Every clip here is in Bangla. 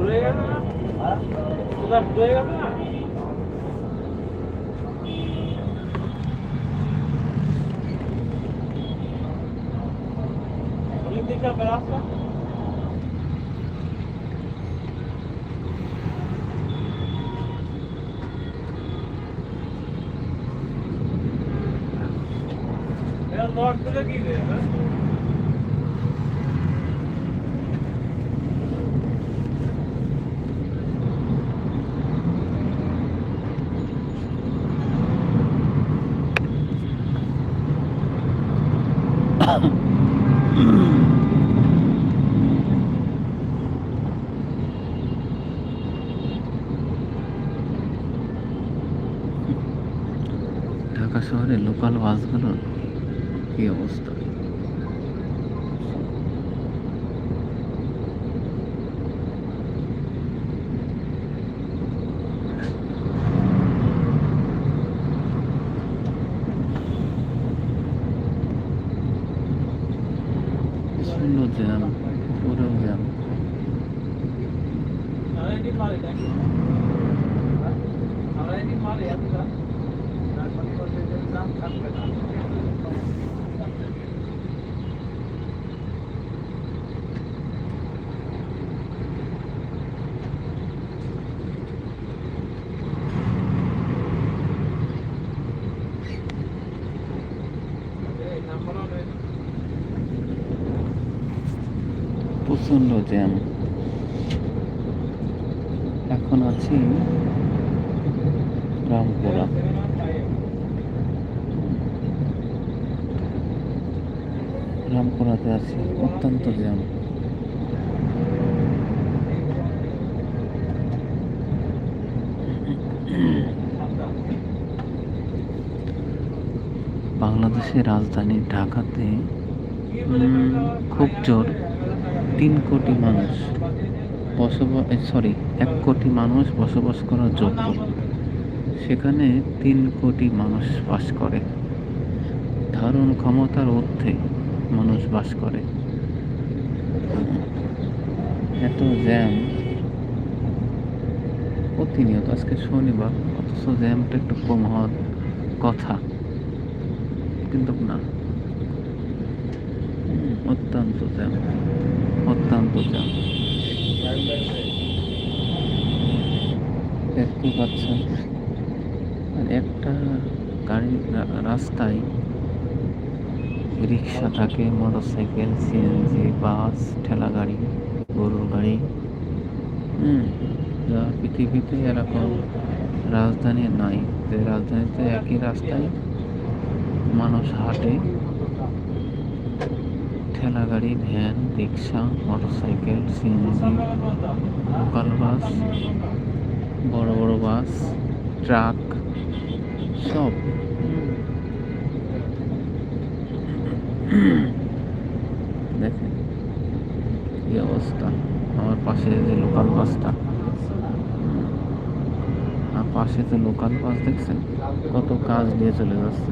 হয়ে গেল না উদাস হয়ে গেল না অনেক দিন যাবে রাস্তা এরা লক দিলে কি দেবে ঢাকা শহরে লোকাল বাসগুলোর কি অবস্থা প্রচণ্ড জ্যাম পুরো জ্যাম আমরা এদিন মারি নাকি আমরা এদিন মারি এতটা তারপরে বলছে যে দাম থাকবে না এই নাম্বারও নেই প্রচণ্ড জ্যাম এখন আছি রামপুরা। রামপুরাতে আছি অত্যন্ত জ্যাম বাংলাদেশের রাজধানী ঢাকাতে খুব জোর। তিন কোটি মানুষ বসবাস সরি এক কোটি মানুষ বসবাস করার যোগ্য। সেখানে তিন কোটি মানুষ বাস করে। ধারণ ক্ষমতার ঊর্ধ্বে মানুষ বাস করে। এত জ্যাম। প্রতিনিয়ত আজকে শনিবার, অথচ জ্যামটা একটু কম হওয়ার কথা। কিন্তু না। অত্যন্ত জ্যাম অত্যন্ত জ্যাম। দেখতে পাচ্ছেন একটা গাড়ি রাস্তায় রিক্সা থাকে, মোটরসাইকেল সিএনজি বাস, ঠেলা গাড়ি, গরুর গাড়ি। হুম, যা পৃথিবীতে এরকম রাজধানী নাই। রাজধানীতে একই রাস্তায় মানুষ হাঁটে ঠেলা গাড়ি van rickshaw motorcycle, CNG, local bus, বড় বড় বাস, ট্রাক, সব। দেখেন কি অবস্থা। আমার পাশে যে লোকাল বাসটা। আর পাশে যে লোকাল বাস দেখছেন, কত কাজ নিয়ে চলে যাচ্ছে।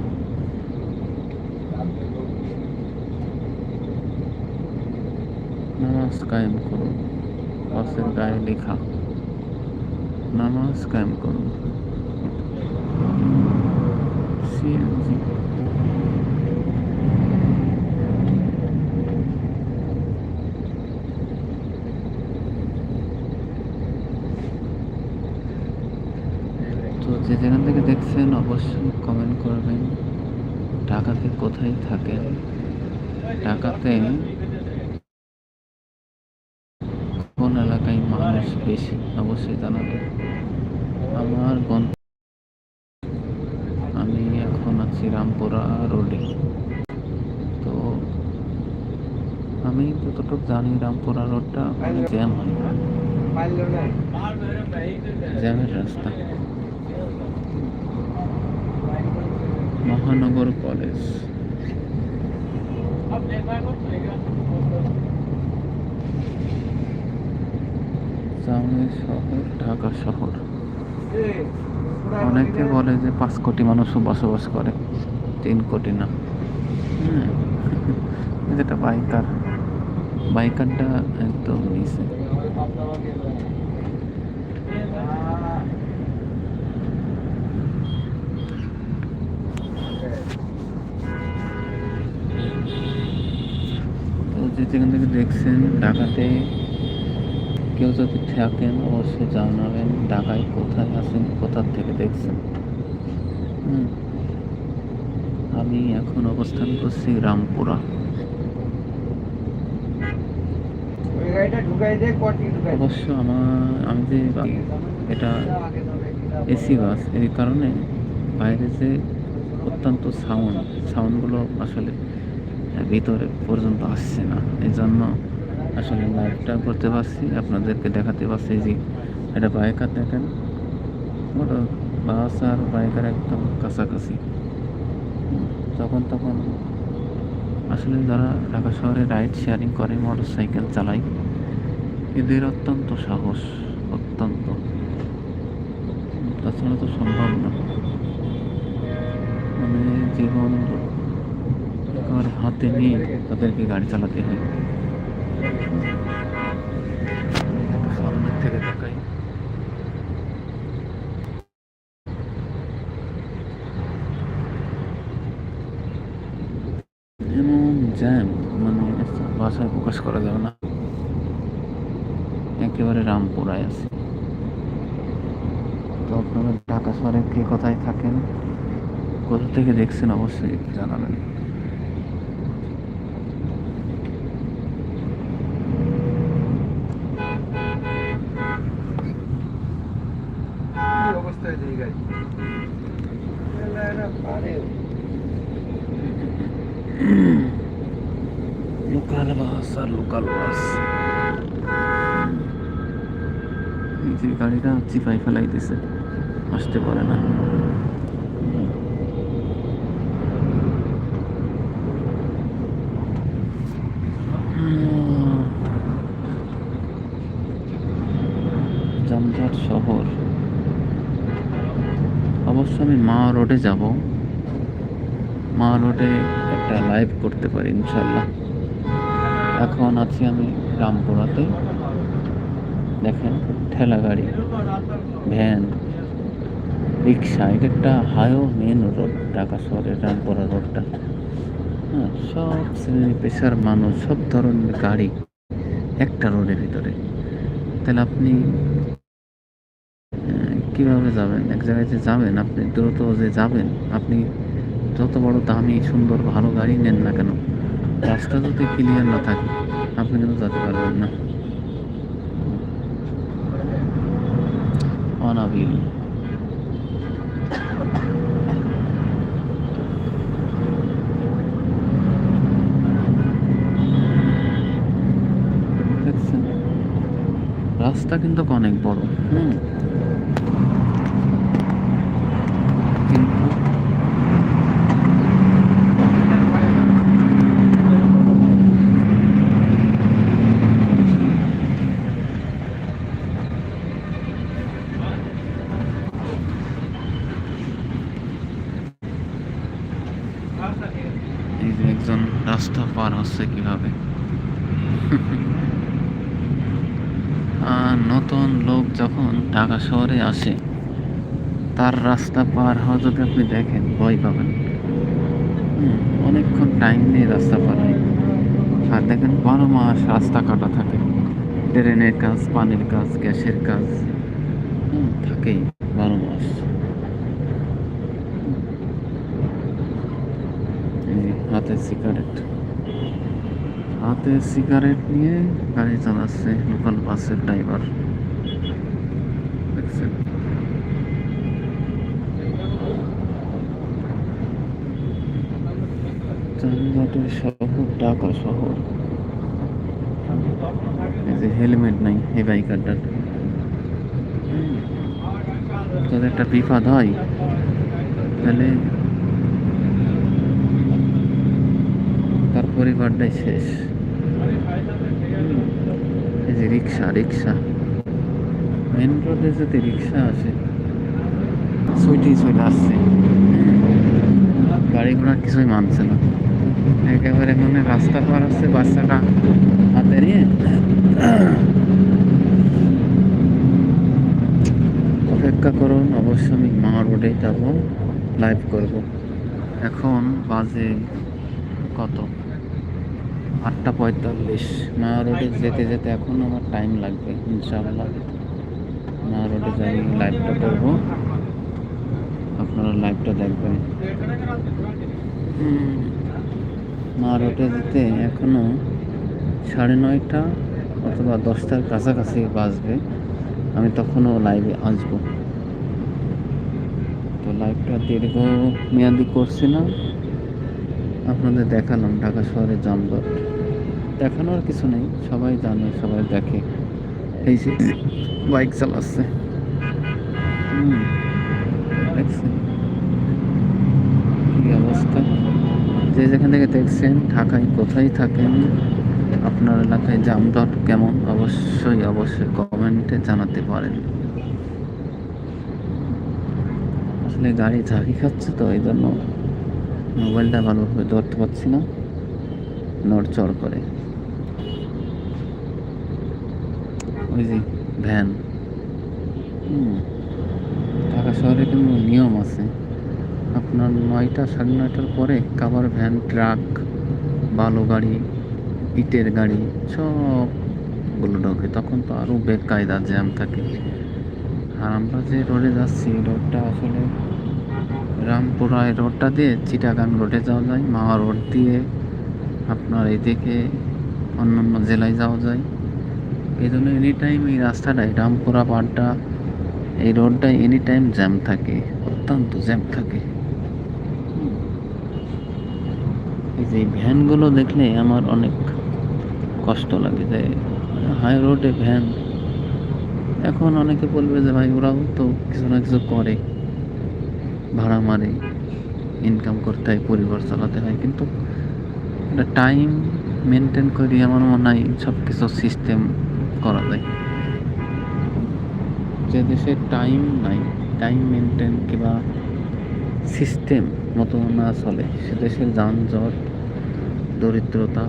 নামাজ কায়েম করুন। বাসের গায়ে লেখা। নামাজ কায়েম করুন। সিএনজি। তো যে যেখান থেকে দেখছেন, অবশ্যই কমেন্ট করবেন। ঢাকাতে কোথায় থাকেন? ঢাকাতে কোন এলাকায় অবশ্যই জানাবেন আমার গন্ত আমি এখন আছি রামপুরা রোডে তো আমি যতটুকু জানি রামপুরা রোডটা অনেক জ্যাম হয়। জ্যামের রাস্তা। মহানগর কলেজ জামে শহর, ঢাকা শহর। অনেকে বলে যে পাঁচ কোটি মানুষও বসবাস করে, তিন কোটি না। হ্যাঁ। যেটা বাইকার, বাইকারটা একদম নিচে। যেখান থেকে দেখছেন, ঢাকাতে কেউ যদি থাকেন অবশ্যই জানাবেন ঢাকায় কোথায় আছেন কোথার থেকে দেখছেন। আমি এখন অবস্থান করছি রামপুরা। অবশ্য আমার আমি যে এটা এসি বাস এই কারণে বাইরে যে অত্যন্ত সাউন্ড সাউন্ডগুলো আসলে ভিতরে পর্যন্ত আসছে না এই জন্য আসলে লাইভটা করতে পারছি, আপনাদেরকে দেখাতে পারছি যে এটা বাইকার দেখেন। ওটা বাস আর বাইকার একদম কাছাকাছি। যখন তখন আসলে যারা ঢাকা শহরে রাইড শেয়ারিং করে মোটর সাইকেল চালায়, এদের অত্যন্ত সাহস, অত্যন্ত। তাছাড়া তো সম্ভব না। মানে জীবন হাতে নিয়ে তাদেরকে গাড়ি চালাতে হয়। সামনের থেকে মানে ভাষায় প্রকাশ করা যাবে না। একেবারে রামপুরায় আছে। তো আপনারা ঢাকা শহরে কে কোথায় থাকেন? কোথা থেকে দেখছেন অবশ্যই জানাবেন কি অবস্থা হয়েছে এই গাড়ি পারে লোকাল বাস আর বাস এই যে গাড়িটা চিপাই ফেলাইতেছে আসতে পারে না জামজাট শহর অবশ্য আমি মা রোডে যাব। মা রোডে একটা লাইভ করতে পারি ইনশাল্লাহ এখন আছি আমি রামপুরাতে। দেখেন, ঠেলা গাড়ি, ভ্যান, রিক্সা, এটা একটা হাইও মেন রোড ঢাকা শহরের রামপুরা রোডটা হ্যাঁ সব শ্রেণির পেশার মানুষ, সব ধরনের গাড়ি একটা রোডের ভিতরে। তাহলে আপনি কীভাবে যাবেন? এক জায়গায় যে যাবেন, আপনি দ্রুত যে যাবেন, আপনি যত বড় দামি, সুন্দর, ভালো গাড়ি নেন না কেন, রাস্তা যদি ক্লিয়ার না থাকে, আপনি কিন্তু যেতে পারবেন না। অনাবিল। রাস্তা কিন্তু অনেক বড়। হুম কিন্তু এই যে একজন রাস্তা পার হচ্ছে কীভাবে আর নতুন লোক যখন ঢাকা শহরে আসে। তার রাস্তা পার হওয়া যদি আপনি দেখেন, ভয় পাবেন। অনেকক্ষণ টাইম নিয়ে রাস্তা পার হয়। আর দেখেন, বারো মাস রাস্তা কাটা থাকে। ট্রেনের কাজ, পানির কাজ, গ্যাসের কাজ থাকেই বারো মাস। হাতে সিগারেট হাতে সিগারেট নিয়ে গাড়ি চালাচ্ছে, লোকাল বাসের ড্রাইভার দেখছেন যানজটের শহর ঢাকা শহর যে হেলমেট নাই, এই বাইকারটার যদি একটা বিপদ হয়, তাহলে তার পরিবারটাই শেষ। এই যে রিক্সা রিক্সা। মেন রোডে যদি রিক্সা আসে সুইটি চলে আসছে। গাড়ি ঘোড়া কিছুই মানছে না। একেবারে মানে রাস্তা পার হচ্ছে বাচ্চাটা হাতে নিয়ে। অপেক্ষা করুন, অবশ্যই আমি মা রোডে যাব লাইভ করব। এখন বাজে কত? আটটা পঁয়তাল্লিশ। মা রোডে যেতে যেতে এখন আমার টাইম লাগবে ইনশাল্লাহ মা রোডে যাই লাইভটা করব। আপনারা লাইভটা দেখবেন। হুম, মা রোডে যেতে এখনও সাড়ে নয়টা অথবা দশটার কাছাকাছি বাজবে। আমি তখনও লাইভে আসব। তো লাইভটা দীর্ঘ মেয়াদি করছি না। আপনাদের দেখালাম ঢাকা শহরে যানজট। দেখানোর কিছু নেই সবাই জানে সবাই দেখে। এই যে বাইক চালাচ্ছে। হুম। দেখছেন কি অবস্থা যে যেখান থেকে দেখছেন, ঢাকায় কোথায় থাকেন, আপনার এলাকায় যানজট কেমন, অবশ্যই অবশ্যই কমেন্টে জানাতে পারেন। আসলে গাড়ি ঝাঁকি খাচ্ছে তো, এই জন্য মোবাইলটা ভালোভাবে ধরতে পারছি না। নড়চড় করে। ওই যে ভ্যান। ঢাকা শহরে কিন্তু নিয়ম আছে। আপনার নয়টা সাড়ে নয়টার পরে কাবার ভ্যান, ট্রাক, বালু গাড়ি, ইটের গাড়ি সবগুলো ঢোকে। তখন তো আরও বেকায়দা জ্যাম থাকে। আর আমরা যে রোডে যাচ্ছি রোডটা আসলে রামপুরা এই রোডটা দিয়ে চিটাগাং রোডে যাওয়া যায়, মাওয়া রোড দিয়ে আপনার এদিকে অন্য অন্য জেলায় যাওয়া যায়। এই জন্য এনি টাইম এই রাস্তাটায়, রামপুরা পাড্ডা এই রোডটায় এনি টাইম জ্যাম থাকে, অত্যন্ত জ্যাম থাকে। এই যে ভ্যানগুলো দেখলে আমার অনেক কষ্ট লাগে যে হাই রোডে ভ্যান। এখন অনেকে বলবে যে, ভাই, ওরাও তো কিছু না কিছু করে, ভাড়া মারে ইনকাম করতে হয়, পরিবার চালাতে হয়। কিন্তু একটা টাইম মেনটেন করি আমার মনে হয় সব কিছু সিস্টেম করা যায়। যে দেশে টাইম নাই টাইম মেনটেন কিংবা সিস্টেম মতো না চলে, সে দেশের যানজট দরিদ্রতা,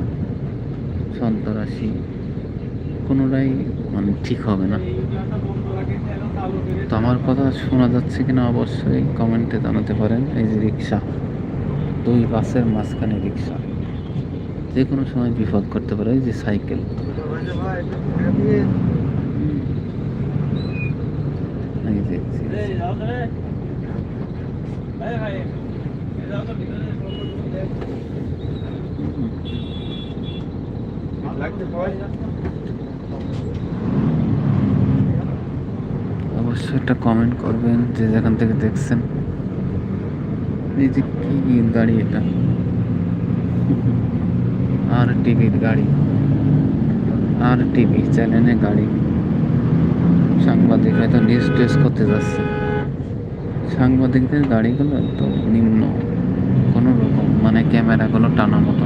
সন্ত্রাসী, কোনোটাই মানে ঠিক হবে না। তো আমার কথা শোনা যাচ্ছে কিনা অবশ্যই কমেন্টে জানাতে পারেন। এই যে রিক্সা দুই বাসের মাঝখানে রিক্সা যে কোনো সময় বিপদ করতে পারে, এই যে সাইকেল। অবশ্যই একটা কমেন্ট করবেন যে যেখান থেকে দেখছেন। এই যে কি গাড়ি এটা? আর টিভির গাড়ি। আর টিভি চ্যানেলে গাড়ি। সাংবাদিক হয়তো নিউজ টেস্ট করতে যাচ্ছে। সাংবাদিকদের গাড়িগুলো একদম নিম্ন। কোনো রকম মানে ক্যামেরাগুলো টানা মতো।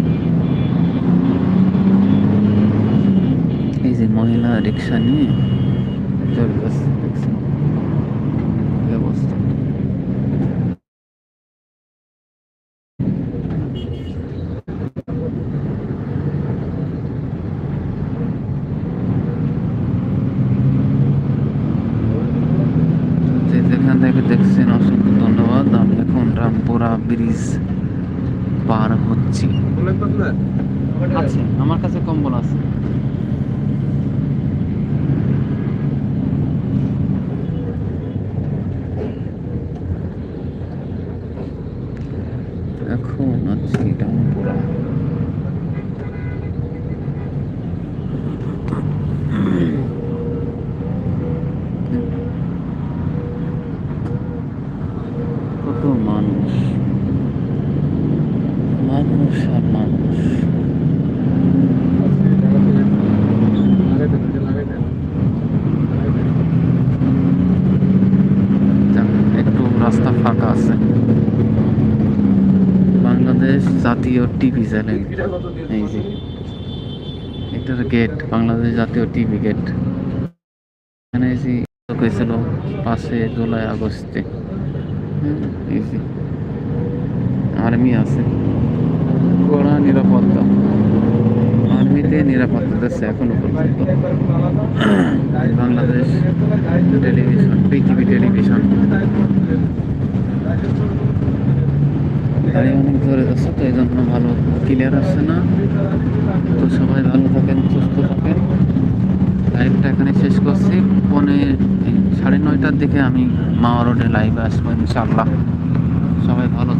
এই যে মহিলা রিক্সা নিয়ে অবস্থা যেখান থেকে দেখছেন অসংখ্য ধন্যবাদ। আমি এখন রামপুরা ব্রিজ পার হচ্ছি। আমার কাছে কম্বল আছে। এখন আছি রামপুরা কত মানুষ মানুষ আর মানুষ যাক, একটু রাস্তা ফাঁকা আছে বাংলাদেশ জাতীয় টিভি চ্যানেল। এই যে এটার গেট বাংলাদেশ জাতীয় টিভি গেট এখানে যে হয়েছিল পাঁচে জুলাই, আগস্টে। এই যে আর্মি আছে। কড়া নিরাপত্তা। আর্মিতে নিরাপত্তা দিচ্ছে এখনও পর্যন্ত। বাংলাদেশ টেলিভিশন, পৃথিবী টেলিভিশন। গাড়ি অনেক ধরে যাচ্ছে তো এই জন্য ভালো ক্লিয়ার আসছে না। তো সবাই ভালো থাকেন, সুস্থ থাকেন। লাইভটা এখানে শেষ করছি। পনে সাড়ে নয়টার দিকে আমি মাওয়া রোডে লাইভে আসব ইনশাল্লাহ সবাই ভালো